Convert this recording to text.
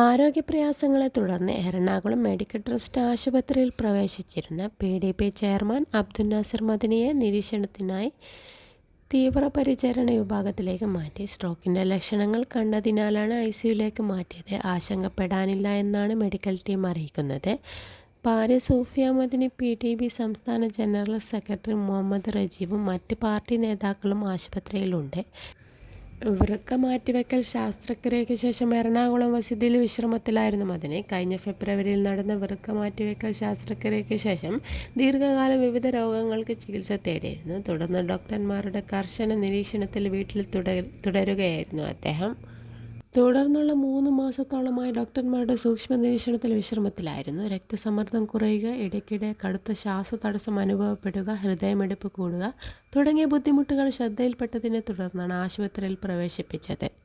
ആരോഗ്യപ്രയാസങ്ങളെ തുടർന്ന് Ernakulam medical trust ആശുപത്രിയിൽ പ്രവേശിച്ചിരുന്ന P D P chairman Abdul Nasir മദനിയെ നിരീക്ഷണത്തിനായി തീവ്രപരിചരണ വിഭാഗത്തിലേക്ക് മാറ്റി. സ്ട്രോക്കിന്റെ ലക്ഷണങ്ങൾ കണ്ടതിനാലാണ് ഐ സിയുലേക്ക് മാറ്റിയത്. ആശങ്കപ്പെടാനില്ല എന്നാണ് മെഡിക്കൽ ടീം അറിയിക്കുന്നത്. ഭാര്യ Sufiya Madani P T B സംസ്ഥാന ജനറൽ സെക്രട്ടറി മുഹമ്മദ് റജീബും മറ്റ് പാർട്ടി നേതാക്കളും ആശുപത്രിയിലുണ്ട്. വൃക്ക മാറ്റിവെക്കൽ ശാസ്ത്രക്രിയയ്ക്ക് ശേഷം എറണാകുളം വസതിയിൽ വിശ്രമത്തിലായിരുന്നു മദനി. കഴിഞ്ഞ ഫെബ്രുവരിയിൽ നടന്ന വൃക്ക മാറ്റിവെക്കൽ ശാസ്ത്രക്രിയയ്ക്ക് ശേഷം ദീർഘകാലം വിവിധ രോഗങ്ങൾക്ക് ചികിത്സ തേടിയിരുന്നു. തുടർന്ന് ഡോക്ടർമാരുടെ കർശന നിരീക്ഷണത്തിൽ വീട്ടിൽ തുടരുകയായിരുന്നു അദ്ദേഹം. തുടർന്നുള്ള മൂന്ന് മാസത്തോളമായി ഡോക്ടർമാരുടെ സൂക്ഷ്മ നിരീക്ഷണത്തിൽ വിശ്രമത്തിലായിരുന്നു. രക്തസമ്മർദ്ദം കുറയുക ഇടയ്ക്കിടെ കടുത്ത ശ്വാസതടസ്സം അനുഭവപ്പെടുക ഹൃദയമിടിപ്പ് കൂടുക തുടങ്ങിയ ബുദ്ധിമുട്ടുകൾ ശ്രദ്ധയിൽപ്പെട്ടതിനെ തുടർന്നാണ് ആശുപത്രിയിൽ പ്രവേശിപ്പിച്ചത്.